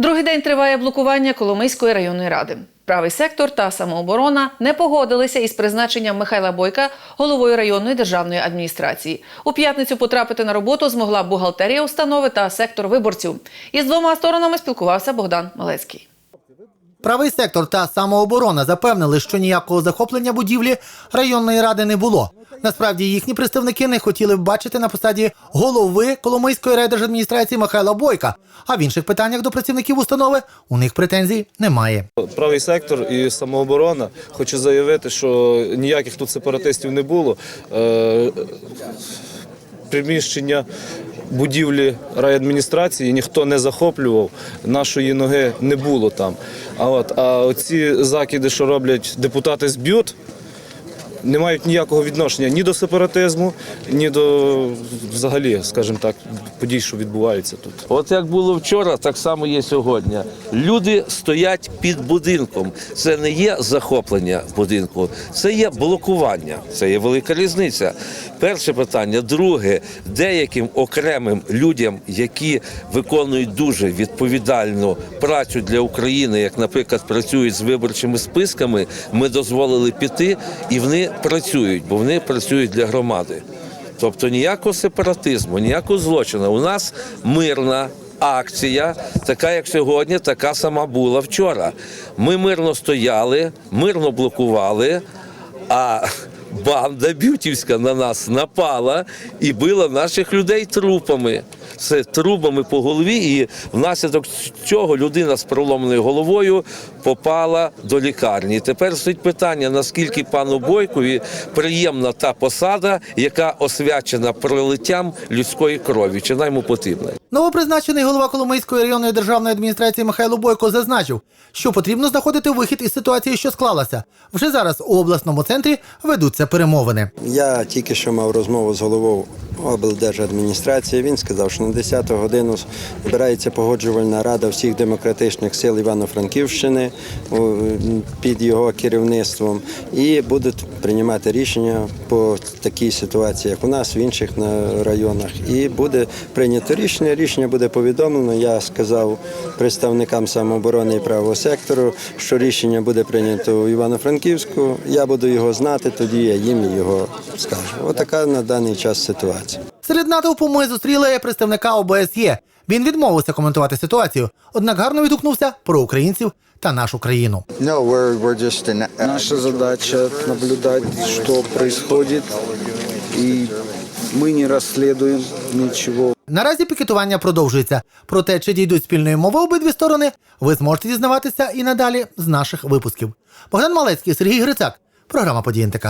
Другий день триває блокування Коломийської районної ради. Правий сектор та самооборона не погодилися із призначенням Михайла Бойка головою районної державної адміністрації. У п'ятницю потрапити на роботу змогла бухгалтерія установи та сектор виборців. Із двома сторонами спілкувався Богдан Малецький. Правий сектор та самооборона запевнили, що ніякого захоплення будівлі районної ради не було. Насправді їхні представники не хотіли б бачити на посаді голови Коломийської райдержадміністрації Михайла Бойка. А в інших питаннях до працівників установи у них претензій немає. Правий сектор і самооборона. Хочу заявити, що ніяких тут сепаратистів не було. Е, Приміщення будівлі райадміністрації ніхто не захоплював, нашої ноги не було там. А от а оці закиди, що роблять депутати з бют, не мають ніякого відношення ні до сепаратизму, ні до взагалі, скажімо так, подій, що відбуваються тут. От як було вчора, так само є сьогодні. Люди стоять під будинком. Це не є захоплення будинку, це є блокування. Це є велика різниця. Перше питання. Друге, деяким окремим людям, які виконують дуже відповідальну працю для України, як, наприклад, працюють з виборчими списками, ми дозволили піти, і вони працюють, бо вони працюють для громади. Тобто ніякого сепаратизму, ніякого злочину. У нас мирна акція, така як сьогодні, така сама була вчора. Ми мирно стояли, мирно блокували, а банда бютівська на нас напала і била наших людей трупами. Це трубами по голові, і внаслідок цього людина з проломленою головою попала до лікарні. Тепер стоїть питання, наскільки пану Бойкові приємна та посада, яка освячена пролиттям людської крові, чи вона йому потрібна. Новопризначений голова Коломийської районної державної адміністрації Михайло Бойко зазначив, що потрібно знаходити вихід із ситуації, що склалася. Вже зараз у обласному центрі ведуться перемовини. Я тільки що мав розмову з головою облдержадміністрації. Він сказав, що на 10 годину збирається погоджувальна рада всіх демократичних сил Івано-Франківщини під його керівництвом і будуть приймати рішення по такій ситуації, як у нас в інших районах. І буде прийнято рішення. Рішення буде повідомлено. Я сказав представникам самооборони і правого сектору, що рішення буде прийнято у Івано-Франківську. Я буду його знати, тоді я їм його скажу. Отака на даний час ситуація. Серед натовпу ми зустріли представника ОБСЄ. Він відмовився коментувати ситуацію, однак гарно відгукнувся про українців та нашу країну. No, we're we're just in. Наша задача наблюдать, что происходит, и мы не расследуем ничего. Наразі пікетування продовжується. Про те, чи дійдуть спільної мови обидві сторони, ви зможете дізнаватися і надалі з наших випусків. Богдан Малецький, Сергій Грицак. Програма «Події НТК».